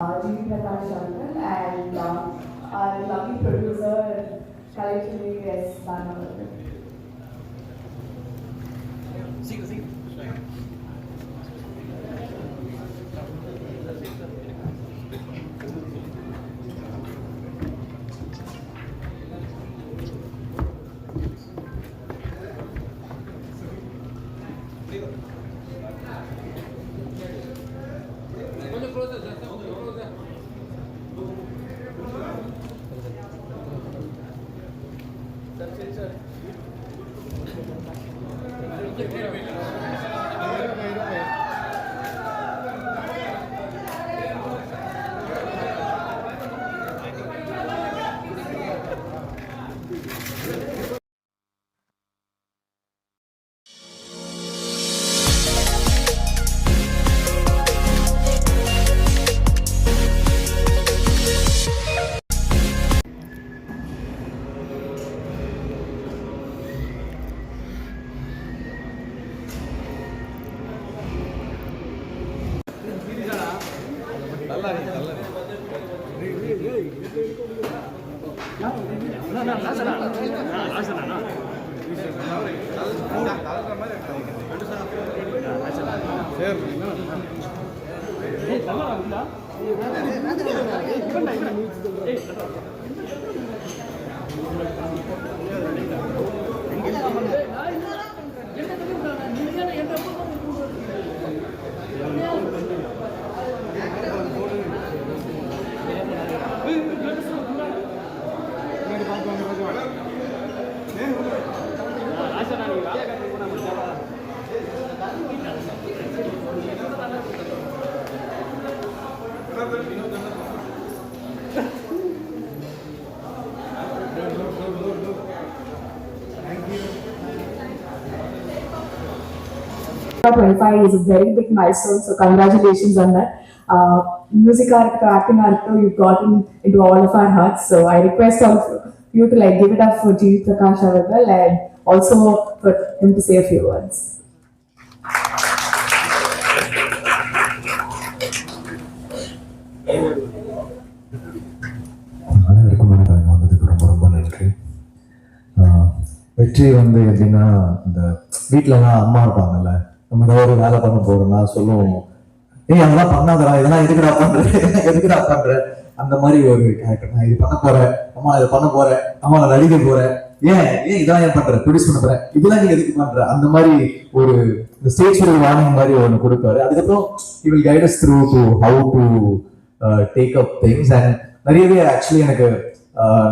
G. Prakash Shankar and um, our lovely producer, Kalaichari S. Banavar. Thank you. Sir Twenty-five is a very big milestone, so congratulations on that. Uh, music art, acting art, you've gotten into all of our hearts. So I request all of you to like give it up for G. Prakash Avagal and also for him to say a few words. வெற்றி வந்து எப்படின்னா இந்த வீட்டிலலாம் அம்மா இருப்பாங்கல்ல நம்ம ஏதாவது ஒரு வேலை பண்ண போறோம்னா சொல்லுவோம். ஏய் அதெல்லாம் பண்ணாதடா இதெல்லாம் எதுக்குடா பண்ற எதுக்குடா பண்ற? அந்த மாதிரி ஒரு கேரக்டர் நான் இது பண்ண போறேன் அம்மா இதை பண்ண போறேன் அம்மா நான் நடிக்க போறேன். ஏன் ஏன் இதெல்லாம் ஏன் பண்ற? ப்ரொடியூஸ் பண்ண போறேன். இதெல்லாம் நீங்க எதுக்கு பண்ற? அந்த மாதிரி ஒரு ஸ்டேஜ் ஒரு வார்னிங் மாதிரி ஒன்று கொடுப்பாரு. அதுக்கப்புறம் he'll guides through to how to take up things and நிறையவே ஆக்சுவலி எனக்கு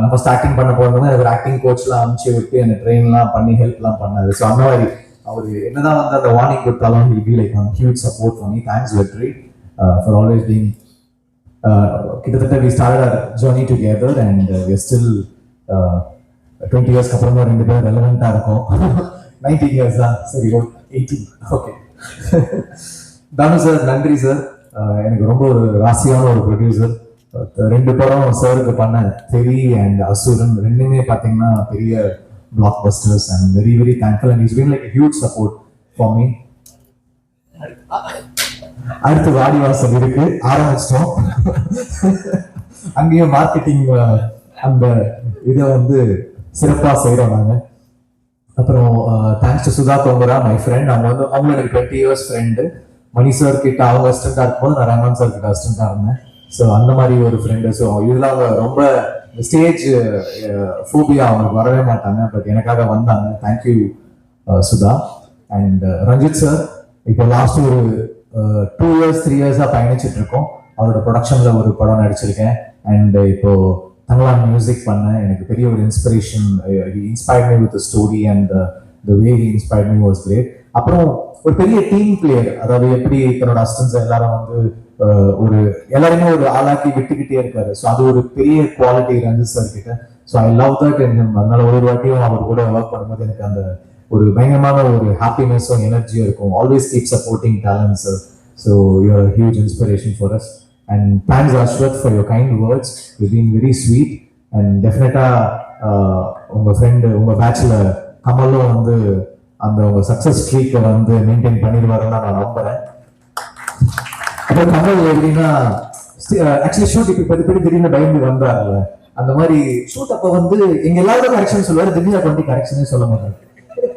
நம்ம ஸ்டார்டிங் பண்ண போனோம்னா எனக்கு ஒரு ஆக்டிங் கோச்லாம் அனுப்பிச்சு விட்டு எனக்கு ட்ரெயின்லாம் பண்ணி ஹெல்ப்லாம் பண்ணாரு. ஸோ அந்த மாதிரி அவர் என்னதான் வந்து அந்த வார்னிங் கொடுத்தாலும் will like like huge support பண்ணி தேங்க்ஸ் வெற்றி ஃபார் ஆல்வேஸ் பீங் கிட்டத்தட்ட we start our journey together and we still twenty இயர்ஸ்க்கு அப்புறமா ரெண்டு பேரும் ரெலவெண்ட்டாக இருக்கும். நைன்டீன் இயர்ஸ் தான். சரி எயிட்டீன் ஓகே தானு சார் நன்றி சார் எனக்கு ரொம்ப ஒரு ராசியான ஒரு ப்ரொடியூசர் ரெண்டு படம் சாருக்கு பண்ண தெரி அண்ட் அசுரன் ரெண்டுமே பார்த்தீங்கன்னா பெரிய blockbusters and very very thankful and is been like huge support for me அடுத்து வாடிவாசல் இருக்கு. ஆரம்பிச்சிட்டோம் அங்கேயும் மார்க்கெட்டிங் அந்த இதை வந்து சிறப்பாக செய்கிறோம் நாங்கள் அப்புறம் thanks to Sudha Thomara my friend அவங்க வந்து அவங்களோட எனக்கு twenty years friend Mani sir கிட்ட அவங்க அசிஸ்டண்டா இருக்கும்போது நான் ரஹ்மான் சார் கிட்ட அசிஸ்டண்டா இருந்தேன். ஸோ அந்த மாதிரி ஒரு ஃப்ரெண்டு ஸோ இதெல்லாம் அவங்க ரொம்ப ஸ்டேஜ் ஃபோபியா uh, அவங்களுக்கு வரவே மாட்டாங்க. பட் எனக்காக வந்தாங்க. Thank you Sudha and Ranjith sir இப்போ லாஸ்ட் ஒரு டூ இயர்ஸ் த்ரீ இயர்ஸாக பயணிச்சுட்டு இருக்கோம். அவரோட ப்ரொடக்ஷனில் ஒரு படம் நடிச்சிருக்கேன். அண்ட் uh, இப்போ தமிழ் மியூசிக் பண்ணேன் எனக்கு பெரிய ஒரு inspiration inspired me with story and the way he inspired me was great அப்புறம் ஒரு பெரிய டீம் பிளேயர் அதாவது எப்படி தன்னோட அசிஸ்டன்ஸ் எல்லாரும் வந்து ஒரு எல்லாருமே ஒரு ஆளாக்கி விட்டுக்கிட்டே இருக்காரு. ஸோ அது ஒரு பெரிய குவாலிட்டி ரஞ்சித் சார் கிட்ட. ஸோ ஐ லவ் தட் அதனால ஒரு ஒரு வாட்டியும் அவர் கூட ஒர்க் பண்ணும்போது எனக்கு அந்த ஒரு பயங்கரமான ஒரு ஹாப்பினஸும் எனர்ஜியும் இருக்கும். Always keep supporting talents so you're huge inspiration for us and thanks Ashwath for your kind words you been very sweet and டெஃபினட்டாக உங்கள் ஃப்ரெண்டு உங்கள் பேட்சில் கமலும் வந்து அந்த உங்கள் சக்ஸஸ் ஸ்ட்ரீக்கை வந்து மெயின்டைன் பண்ணிடுவாருன்னு நான் நம்புகிறேன் அப்புறம் கமல் எப்படின்னா ஆக்சுவலி ஷூட் இப்போ பதி படி திடீர்னு பயந்து வந்தாங்க அந்த மாதிரி ஷூட் அப்ப வந்து எங்க எல்லாரும் கரெக்ஷன் சொல்லுவாரு திவ்யா கொண்டி கரெக்ஷனே சொல்ல மாட்டாங்க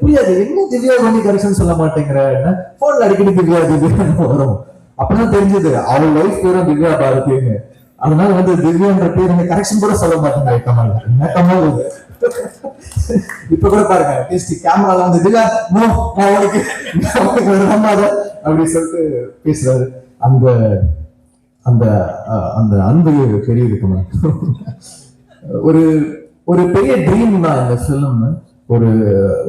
புரியாது என்ன திவ்யா கொண்டி கரெக்ஷன் சொல்ல மாட்டேங்கிற? போன்ல அடிக்கடி திவ்யா திவ்யா வரும். அப்பதான் தெரிஞ்சது அவள் லைஃப் பேரும் திவ்யா பாரதின்னு. அதனால வந்து திவ்யான்ற பேர் நீங்க கரெக்ஷன் கூட சொல்ல மாட்டேங்க கமல். என்ன கமல் இப்ப கூட பாருங்க பேசி கேமரால வந்து திவ்யா நோ நான் உனக்கு அப்படி சொல்லிட்டு பேசுறாரு. அந்த அந்த அஹ், அந்த அன்பு பெரிய கமல் ஒரு ஒரு பெரிய ட்ரீம் தான் இந்த ஃபிலிம் ஒரு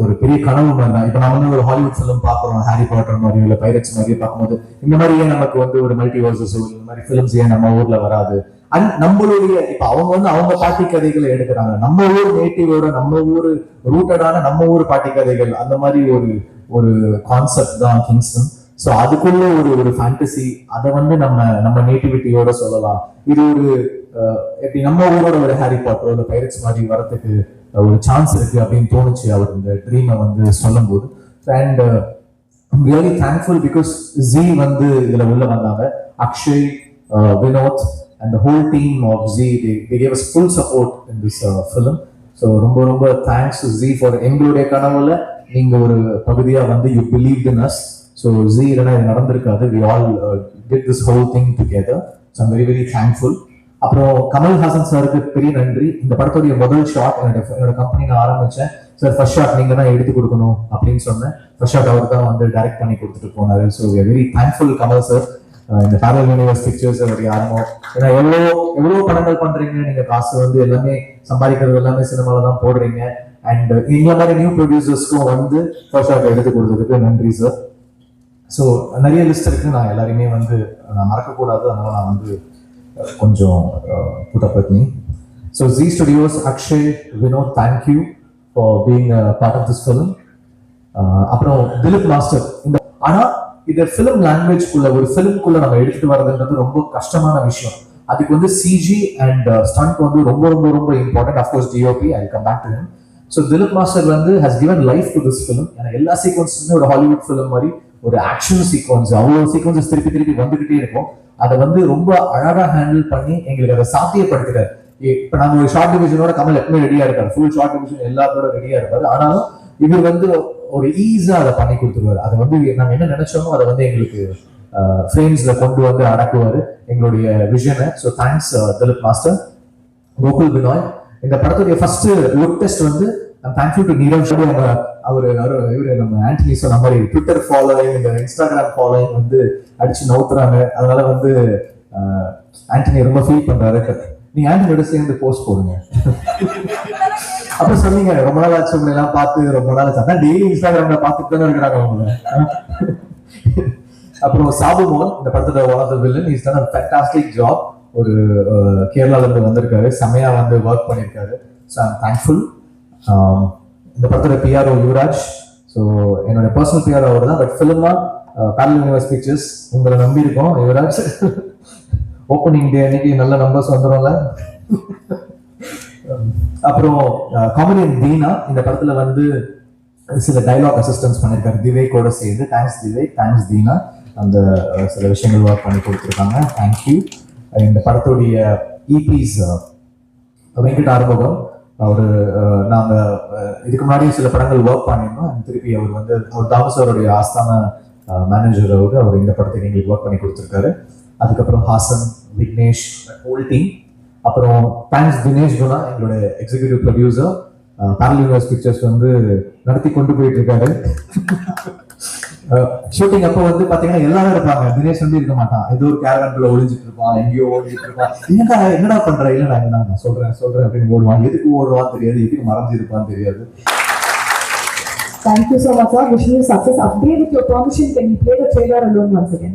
ஒரு பெரிய கனவு மாதிரி தான். இப்போ நான் வந்து ஒரு ஹாலிவுட் ஃபிலிம் பார்க்குறோம் ஹாரி பாட்டர் மாதிரி இல்லை பைரட்ஸ் மாதிரி பார்க்கும்போது இந்த மாதிரி ஏன் நமக்கு வந்து ஒரு மல்டி வர்சஸ் இந்த மாதிரி ஃபிலிம்ஸ் ஏன் நம்ம ஊர்ல வராது? அண்ட் நம்மளுடைய இப்போ அவங்க வந்து அவங்க பாட்டி கதைகளை எடுக்கிறாங்க. நம்ம ஊர் நேட்டிவோட நம்ம ஊர் ரூட்டடான நம்ம ஊர் பாட்டி கதைகள் அந்த மாதிரி ஒரு ஒரு கான்செப்ட் தான் கிங்ஸ்டன் ஸோ அதுக்குள்ள ஒரு ஒரு ஃபேண்டசி அதை வந்து நம்ம நம்ம நேட்டிவிட்டியோட சொல்லலாம். இது ஒரு எப்படி நம்ம ஊரோட ஒரு ஹாரி பாட்டோ இல்லை பைரட்ஸ் மாதிரி வரத்துக்கு ஒரு சான்ஸ் இருக்கு அப்படின்னு தோணுச்சு அவர் இந்த ட்ரீமை வந்து சொல்லும்போது. And I'm really thankful because Zee வந்து இதில் உள்ள வந்தாங்க. Akshay Vinod and whole team of Zee they gave us full support in this film so ரொம்ப ரொம்ப தேங்க்ஸ் ஜி ஃபார் எங்களுடைய கனவுல நீங்கள் ஒரு பகுதியாக வந்து you believe in us so Zee இல்லைனா இது நடந்திருக்காது. We all get this whole thing together so I'm very very thankful அப்புறம் கமல்ஹாசன் சாருக்கு பெரிய நன்றி. இந்த படத்துடைய முதல் ஷாட் என்னோட என்னோட கம்பெனி நான் ஆரம்பிச்சேன். சார் ஃபர்ஸ்ட் ஷாட் நீங்க தான் எடுத்து கொடுக்கணும் அப்படின்னு சொன்னேன். ஃபர்ஸ்ட் ஷாட் அவர் தான் வந்து டைரக்ட் பண்ணி கொடுத்துட்டு போனார். So very thankful Kamal sir uh, இந்த பேரல் யூனிவர்ஸ் பிக்சர்ஸ் அவருடைய ஆரம்பம் ஏன்னா எவ்வளோ எவ்வளோ படங்கள் பண்றீங்க? நீங்க காசு வந்து எல்லாமே சம்பாதிக்கிறது எல்லாமே சினிமாவில தான் போடுறீங்க. அண்ட் இந்த மாதிரி நியூ ப்ரொடியூசர்ஸ்க்கும் வந்து ஃபர்ஸ்ட் ஷாட் எடுத்து கொடுத்ததுக்கு நன்றி சார் ஸோ நிறைய லிஸ்ட் இருக்கு. நான் எல்லாரையுமே வந்து நான் மறக்கக்கூடாது. அதனால நான் வந்து கொஞ்சம் put up so Zee studios Akshay Vinod thank you for being part of this film அப்புறம் திலீப் மாஸ்டர் இந்த ஆனால் இதை ஃபிலிம் லாங்குவேஜ்குள்ள ஒரு ஃபிலிம்குள்ள நம்ம எடுத்துட்டு வர்றதுன்றது ரொம்ப கஷ்டமான விஷயம். அதுக்கு வந்து சிஜி அண்ட் ஸ்டண்ட் வந்து ரொம்ப ரொம்ப ரொம்ப important of course DOP I come back to him so Dileep master வந்து has given life to this film ஏன்னா எல்லா சீக்வன்ஸுமே ஒரு ஹாலிவுட் ஃபிலிம் மாதிரி ஒரு ஆக்ஷன் சீக்வன்ஸ் அவ்வளோ சீக்வன்சஸ் திருப்பி திருப்பி வந்துகிட்டே இருக்கும். அதை வந்து ரொம்ப அழகாக ஹேண்டில் பண்ணி எங்களுக்கு அதை சாத்தியப்படுத்துறாரு இப்போ நாங்கள் ஒரு ஷார்ட் டிவிஷனோட கமல் எப்பவுமே ரெடியா இருக்காரு. ஃபுல் ஷார்ட் டிவிஷன் எல்லாத்தோட ரெடியா இருப்பாரு. ஆனாலும் இவர் வந்து ஒரு ஈஸா அதை பண்ணி கொடுத்துருவாரு. அதை வந்து நம்ம என்ன நினைச்சோமோ அதை வந்து எங்களுக்கு ஃப்ரேம்ஸ்ல கொண்டு வந்து அடக்குவாரு. எங்களுடைய விஷனை so thanks Dileep master Gokul Binoy இந்த படத்துடைய ஃபர்ஸ்ட் லுக் டெஸ்ட் வந்து தேங்க்ஃபுல் டு நீரவ் ஷோடி அவங்க அவர் இவரு நம்ம ஆண்டனி சொன்ன மாதிரி ட்விட்டர் ஃபாலோயிங் இந்த இன்ஸ்டாகிராம் ஃபாலோயிங் வந்து அடிச்சு நவுத்துறாங்க. அதனால வந்து ஆண்டனி ரொம்ப ஃபீல் பண்றாரு. நீங்க ஆண்டனியோட சேர்ந்து போஸ்ட் போடுங்க. அப்புறம் சொன்னீங்க ரொம்ப நாள் ஆச்சு உங்களை எல்லாம் பார்த்து ரொம்ப நாள் ஆச்சு. அதான் டெய்லி இன்ஸ்டாகிராம்ல பார்த்துட்டு தானே இருக்கிறாங்க அவங்கள அப்புறம் சாபு மோகன் இந்த படத்துல one of the villain is தான் ஃபேண்டாஸ்டிக் ஜாப் ஒரு கேரளால இருந்து வந்திருக்காரு. செமையா வந்து ஒர்க் பண்ணியிருக்காரு ஸோ ஐம் தேங்க்ஃபுல் Um, இந்த படத்தில் பிஆர்ஓ யுவராஜ். ஸோ என்னோட பர்சனல் பிஆர் அவர் தான் பட் ஃபிலிமாக பேரல் யூனிவர்ஸ் பிக்சர்ஸ் உங்களை நம்பி இருக்கோம் யுவராஜ். ஓப்பனிங் டே அன்னைக்கு நல்ல நம்பர்ஸ் வந்துடும்ல um, அப்புறம் uh, காமெடியன் தீனா இந்த படத்துல வந்து சில டைலாக் அசிஸ்டன்ஸ் பண்ணியிருக்காரு திவேக்கோட சேர்ந்து தேங்க்ஸ் திவேக் தேங்க்ஸ் தீனா அந்த uh, சில விஷயங்கள் ஒர்க் பண்ணி கொடுத்துருக்காங்க. தேங்க்யூ இந்த படத்துடைய e இபிஸ் uh, வெங்கட் ஆர்வகம் அவர் நாங்கள் இதுக்கு முன்னாடி சில படங்கள் ஒர்க் பண்ணியிருந்தோம். திருப்பி அவர் வந்து அவர் தாமஸ் அவருடைய ஆஸ்தான மேனேஜர் அவர் அவர் இந்த படத்துக்கு எங்களுக்கு ஒர்க் பண்ணி கொடுத்துருக்காரு. அதுக்கப்புறம் ஹாசன் விக்னேஷ் ஹோல் டீம் அப்புறம் தேங்க்ஸ் தினேஷ் குணா எங்களுடைய executive producer barrel universe pictures வந்து நடத்தி கொண்டு போயிட்டு இருக்காரு. ஷூட்டிங் அப்போ வந்து பாத்தீங்கன்னா எல்லாரும் இருப்பாங்க தினேஷ் வந்து இருக்க மாட்டான் ஏதோ ஒரு கேரவன்குள்ள ஒளிஞ்சிட்டு இருப்பான் எங்கேயோ ஓடிட்டு இருப்பான் என்னடா என்னடா பண்ற இல்லடா நான் என்ன நான் சொல்றேன் சொல்றேன் அப்படின்னு ஓடுவான் எதுக்கு ஓடுவான்னு தெரியாது எதுக்கு மறந்து இருப்பான்னு தெரியாது Thank you so much, sir. Wishing you success. Update with your permission. Can you play the trailer alone once again?